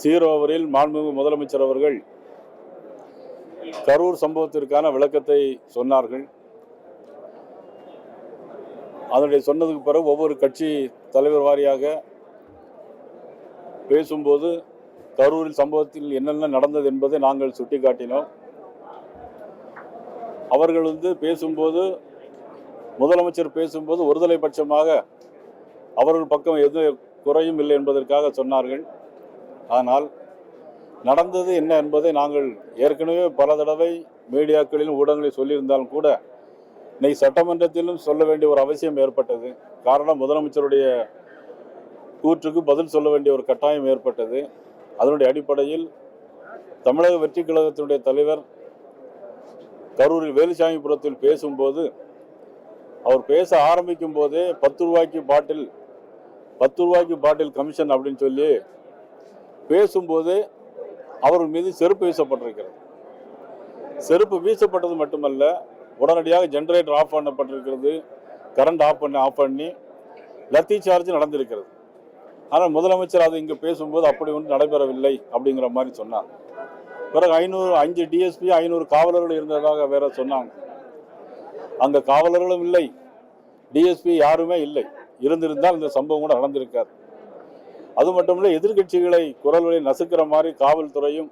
சீரோவரில் மாண்புமிகு முதலமைச்சர் அவர்கள் கரூர் சம்பவத்திற்கான விளக்கத்தை சொன்னார்கள். அதனுடைய சொன்னதுக்கு பிறகு ஒவ்வொரு கட்சி தலைவர் வாரியாக பேசும்போது கரூரில் சம்பவத்தில் என்னென்ன நடந்தது என்பதை நாங்கள் சுட்டிக்காட்டினோம். அவர்கள் வந்து பேசும்போது முதலமைச்சர் பேசும்போது ஒருதலை பட்சமாக அவர்கள் பக்கம் எது குறையும் இல்லை என்பதற்காக சொன்னார்கள். ஆனால் நடந்தது என்ன என்பதை நாங்கள் ஏற்கனவே பல தடவை மீடியாக்களிலும் ஊடகங்களில் சொல்லியிருந்தாலும் கூட இன்னைக்கு சட்டமன்றத்திலும் சொல்ல வேண்டிய ஒரு அவசியம் ஏற்பட்டது. காரணம் முதலமைச்சருடைய கூற்றுக்கு பதில் சொல்ல வேண்டிய ஒரு கட்டாயம் ஏற்பட்டது. அதனுடைய அடிப்படையில் தமிழக வெற்றி கழகத்தினுடைய தலைவர் கரூரில் வேலுசாமிபுரத்தில் பேசும்போது அவர் பேச ஆரம்பிக்கும் போதே பத்து ரூபாய்க்கு பாட்டில் பத்து ரூபாய்க்கு பாட்டில் கமிஷன் அப்படின்னு சொல்லி பேசும்போது அவர் மீது செருப்பு வீசப்பட்டிருக்கிறது. செருப்பு வீசப்பட்டது மட்டுமல்ல உடனடியாக ஜென்ரேட்டர் ஆஃப் பண்ணப்பட்டிருக்கிறது கரண்ட் ஆஃப் பண்ணி ஆஃப் பண்ணி லத்தி சார்ஜ் நடந்திருக்கிறது. ஆனால் முதலமைச்சர் அது இங்கே பேசும்போது அப்படி ஒன்றும் நடைபெறவில்லை அப்படிங்கிற மாதிரி சொன்னார். பிறகு ஐநூறு அஞ்சு டிஎஸ்பி ஐநூறு காவலர்கள் இருந்ததாக வேற சொன்னாங்க. அங்கே காவலர்களும் இல்லை டிஎஸ்பி யாருமே இல்லை. இருந்திருந்தால் இந்த சம்பவம் கூட நடந்திருக்காது. அது மட்டும் இல்லை குரல் வழி நசுக்கிற மாதிரி காவல்துறையும்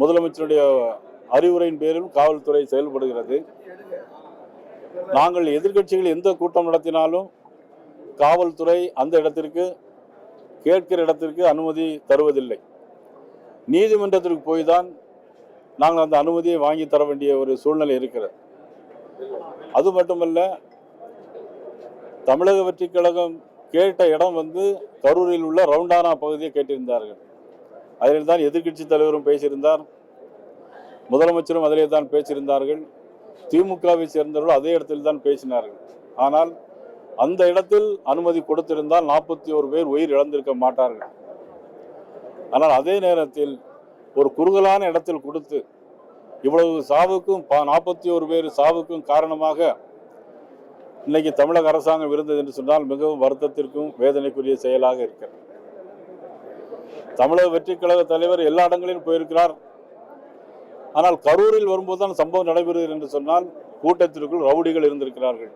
முதலமைச்சருடைய அறிவுரையின் பேரில் காவல்துறை செயல்படுகிறது. நாங்கள் எதிர்கட்சிகள் எந்த கூட்டம் நடத்தினாலும் காவல்துறை அந்த இடத்திற்கு கேட்கிற இடத்திற்கு அனுமதி தருவதில்லை. நீதிமன்றத்திற்கு போய் தான் நாங்கள் அந்த அனுமதியை வாங்கி தர வேண்டிய ஒரு சூழ்நிலை இருக்கிறது. அது மட்டுமல்ல தமிழக வெற்றிக் கழகம் கேட்ட இடம் வந்து கரூரில் உள்ள ரவுண்டானா பகுதியை கேட்டிருந்தார்கள். அதில் தான் எதிர்க்கட்சி தலைவரும் பேசியிருந்தார். முதலமைச்சரும் அதிலே தான் பேசியிருந்தார்கள். திமுகவை சேர்ந்தவர்கள் அதே இடத்தில் தான் பேசினார்கள். ஆனால் அந்த இடத்தில் அனுமதி கொடுத்திருந்தால் நாற்பத்தி ஒரு பேர் உயிர் இழந்திருக்க மாட்டார்கள். ஆனால் அதே நேரத்தில் ஒரு குறுகலான இடத்தில் கொடுத்து இவ்வளவு சாவுக்கும் நாற்பத்தி ஒரு பேர் சாவுக்கும் காரணமாக இன்னைக்கு தமிழக அரசாங்கம் இருந்தது என்று சொன்னால் மிகவும் வருத்தத்திற்கும் வேதனைக்குரிய செயலாக இருக்கிறது. தமிழக வெற்றி கழக தலைவர் எல்லா இடங்களிலும் போயிருக்கிறார். ஆனால் கரூரில் வரும்போது தான் சம்பவம் நடைபெறுகிறது என்று சொன்னால் கூட்டத்திற்குள் ரவுடிகள் இருந்திருக்கிறார்கள்.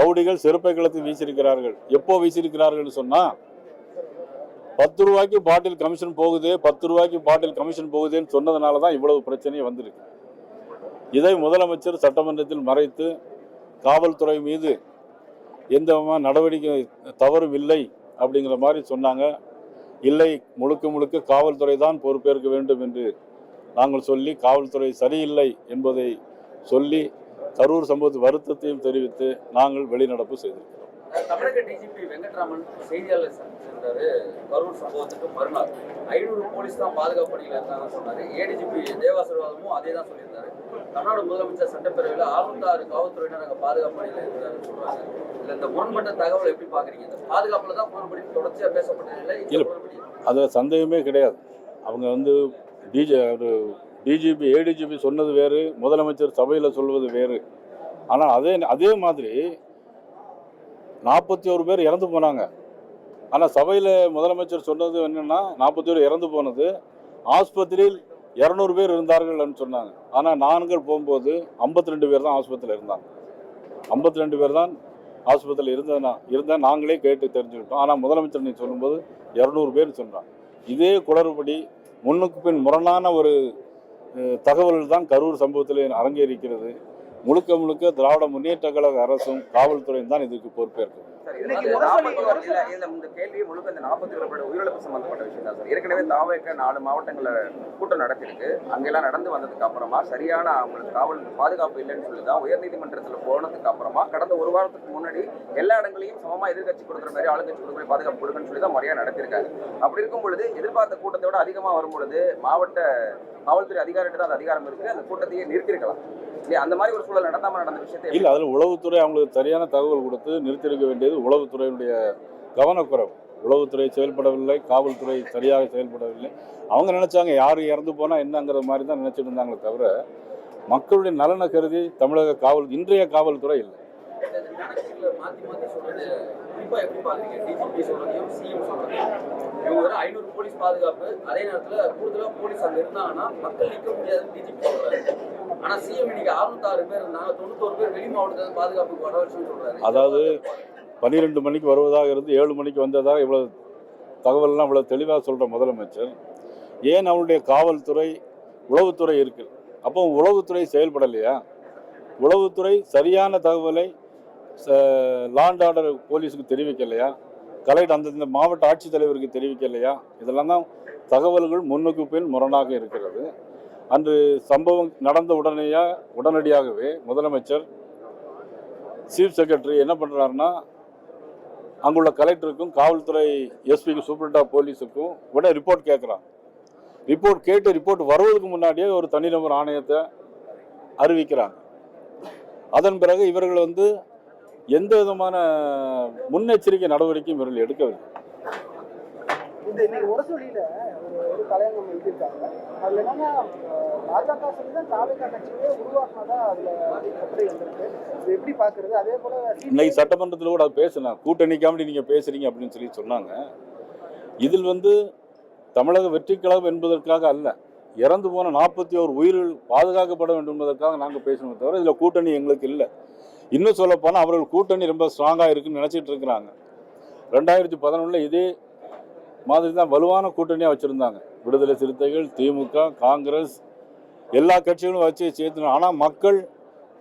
ரவுடிகள் செருப்பை கிளத்து வீசியிருக்கிறார்கள். எப்போ வீசியிருக்கிறார்கள் சொன்னால் சொன்னா பத்து ரூபாய்க்கு பாட்டில் கமிஷன் போகுது பத்து ரூபாய்க்கு பாட்டில் கமிஷன் போகுதுன்னு சொன்னதுனால தான் இவ்வளவு பிரச்சனையே வந்திருக்கு. இதை முதலமைச்சர் சட்டமன்றத்தில் மறைத்து காவல்துறை மீது எந்த விதமான நடவடிக்கை தவறும் இல்லை அப்படிங்கிற மாதிரி சொன்னாங்க. இல்லை முழுக்க முழுக்க காவல்துறை தான் பொறுப்பேற்க வேண்டும் என்று நாங்கள் சொல்லி காவல்துறை சரியில்லை என்பதை சொல்லி கரூர் சம்பவத்து வருத்தத்தையும் தெரிவித்து நாங்கள் வெளிநடப்பு செய்திருக்கிறோம். தமிழக டிஜிபி வெங்கட்ராமன் செய்தியாளர் சந்திச்சிருந்தாரு. கரூர் சம்பவத்துக்கு மறுநாள். ஐநூறு போலீஸ் தான் பாதுகாப்பு பணியில் இருந்தாங்கன்னு சொன்னாரு. ஏடிஜிபி தேவாசிர்வாதமும் அதே தான் சொல்லியிருந்தாரு. தமிழ்நாடு முதலமைச்சர் சட்டப்பேரவையில் அறுபத்தாறு காவல்துறையினர் பாதுகாப்பு பணியில் இருந்தாருன்னு சொல்றாங்க. இல்ல இந்த முரண்பட்ட தகவல் எப்படி பாக்குறீங்க இந்த பாதுகாப்புல தான் முரண்படி தொடர்ச்சியா பேசப்பட்டதில்லை அதில் சந்தேகமே கிடையாது. அவங்க வந்து டிஜி ஒரு டிஜிபி ஏடிஜிபி சொன்னது வேறு முதலமைச்சர் சபையில் சொல்வது வேறு. ஆனால் அதே அதே மாதிரி நாற்பத்தி ஒரு பேர் இறந்து போனாங்க. ஆனால் சபையில் முதலமைச்சர் சொன்னது என்னென்னா நாற்பத்தி ஒரு இறந்து போனது. ஆஸ்பத்திரியில் இரநூறு பேர் இருந்தார்கள்னு சொன்னாங்க. ஆனால் நான்கள் போகும்போது ஐம்பத்தி ரெண்டு பேர் தான் ஆஸ்பத்திரியில் இருந்தாங்க. ஐம்பத்தி ரெண்டு பேர் தான் ஆஸ்பத்திரியில் இருந்ததுனா இருந்தால் நாங்களே கேட்டு தெரிஞ்சுக்கிட்டோம். ஆனால் முதலமைச்சர் நீ சொல்லும்போது இரநூறு பேர் சொன்னான் இதே குளறுபடி முன்னுக்கு பின் முரணான ஒரு தகவல்கள் தான் கரூர் சம்பவத்தில் அரங்கேறிக்கிறது. முழுக்க முழுக்க திராவிட முன்னேற்ற கழக அரசும் காவல்துறையும் தான் இதுக்கு பொறுப்பேற்கும். இந்த கேள்வி முழுக்க இந்த நாற்பத்தி ஒரு பேரோட உயிரிழப்பு சம்பந்தப்பட்ட விஷயம் தான் சார். ஏற்கனவே தாவேக்க நாலு மாவட்டங்கள்ல கூட்டம் நடத்திருக்கு. அங்கெல்லாம் நடந்து வந்ததுக்கு அப்புறமா சரியான அவங்களுக்கு காவல் பாதுகாப்பு இல்லைன்னு சொல்லி தான் உயர்நீதிமன்றத்துல போனதுக்கு அப்புறமா கடந்த ஒரு வாரத்துக்கு முன்னாடி எல்லா இடங்களையும் சமமா எதிர்க்கட்சி கொடுக்குற மாதிரி ஆளுங்கட்சி கொடுக்குற பாதுகாப்பு கொடுக்குன்னு சொல்லி தான் முறையா நடத்திருக்காங்க அப்படி இருக்கும் பொழுது எதிர்பார்த்த கூட்டத்தை விட அதிகமா வரும் பொழுது மாவட்ட காவல்துறை அதிகாரிகிட்ட தான் அந்த அதிகாரம் இருக்கு. அந்த கூட்டத்தையே நிறுத்திருக்கலாம். இல்லையா? அந்த மாதிரி ஒரு சூழல் நடந்தாம நடந்த விஷயத்தை இல்லை அதில் உளவுத்துறை அவங்களுக்கு சரியான தகவல் கொடுத்து நிறுத்தியிருக்க வேண்டியது உளவுத்துறையினுடைய கவனக்குறைவு. உளவுத்துறை செயல்படவில்லை காவல்துறை சரியாக செயல்படவில்லை. அவங்க நினைச்சாங்க யார் இறந்து போனால் என்னங்கிற மாதிரி தான் நினச்சிட்டு இருந்தாங்களே தவிர மக்களுடைய நலனை கருதி தமிழக காவல் இன்றைய காவல்துறை இல்லை. அதாவது பன்னிரெண்டு மணிக்கு வருவதாக இருந்து ஏழு மணிக்கு வந்ததாக இவ்வளோ தகவல்லாம் இவ்வளோ தெளிவாக சொல்கிற முதலமைச்சர். ஏன் அவருடைய காவல்துறை உளவுத்துறை இருக்கு? அப்போ உளவுத்துறை செயல்படலையா? உளவுத்துறை சரியான தகவலை லாண்ட் ஆர்டர் போலீஸுக்கு தெரிவிக்கலையா? கலெக்டர் அந்தந்த மாவட்ட ஆட்சித்தலைவருக்கு தெரிவிக்கலையா? இதெல்லாம் தான் தகவல்கள் முன்னுக்கு பின் முரணாக இருக்கிறது. அன்று சம்பவம் நடந்த உடனேயா உடனடியாகவே முதலமைச்சர் சீஃப் செக்ரட்டரி என்ன பண்ணுறாருன்னா அங்குள்ள கலெக்டருக்கும் காவல்துறை எஸ்பிக்கு சூப்ரண்டா போலீஸுக்கும் உடனே ரிப்போர்ட் கேட்குறான் ரிப்போர்ட் கேட்டு ரிப்போர்ட் வருவதற்கு முன்னாடியே ஒரு தனிநபர் ஆணையத்தை அறிவிக்கிறாங்க. அதன் பிறகு இவர்கள் வந்து எந்த விதமான முன்னெச்சரிக்கை நடவடிக்கையும் இவர்கள் எடுக்கவில்லை. நம்ம எழுதியிருக்காங்க. அதுல என்னன்னா பாஜக சொல்லி தான் தாவேகா கட்சியே உருவாக்குனதா அதுல கட்டுரை வந்திருக்கு. இது எப்படி பாக்குறது அதே போல இன்னைக்கு சட்டமன்றத்தில் கூட பேசலாம். கூட்டணிக்காமடி நீங்கள் பேசுறீங்க அப்படின்னு சொல்லி சொன்னாங்க. இதில் வந்து தமிழக வெற்றி கழகம் என்பதற்காக அல்ல இறந்து போன நாற்பத்தி ஓரு உயிர்கள் பாதுகாக்கப்பட வேண்டும் என்பதற்காக நாங்கள் பேசணுமே தவிர இதில் கூட்டணி எங்களுக்கு இல்லை. இன்னும் சொல்லப்போனால் அவர்கள் கூட்டணி ரொம்ப ஸ்ட்ராங்காக இருக்குன்னு நினச்சிட்டு இருக்கிறாங்க. ரெண்டாயிரத்தி பதினொன்றில் இதே மாதிரி தான் வலுவான கூட்டணியாக வச்சுருந்தாங்க. விடுதலை சிறுத்தைகள் திமுக காங்கிரஸ் எல்லா கட்சிகளும் வச்சு சேர்த்து ஆனால் மக்கள்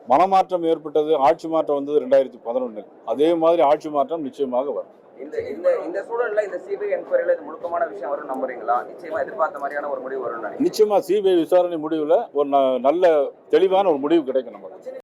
மனமாற்றம் ஏற்பட்டது ஆட்சி மாற்றம் வந்தது ரெண்டாயிரத்தி பதினொன்றில் அதே மாதிரி ஆட்சி மாற்றம் நிச்சயமாக வரும். இந்த இந்த இந்த சூழல்ல இந்த சிபிஐ என்கொயரியில இது முழுக்கமான விஷயம் வரும் நம்புறீங்களா? நிச்சயமா எதிர்பார்த்த மாதிரியான ஒரு முடிவு வரும் நினைக்கிறேன் நிச்சயமாக சிபிஐ விசாரணை முடிவில் ஒரு நல்ல தெளிவான ஒரு முடிவு கிடைக்கும் நமக்கு.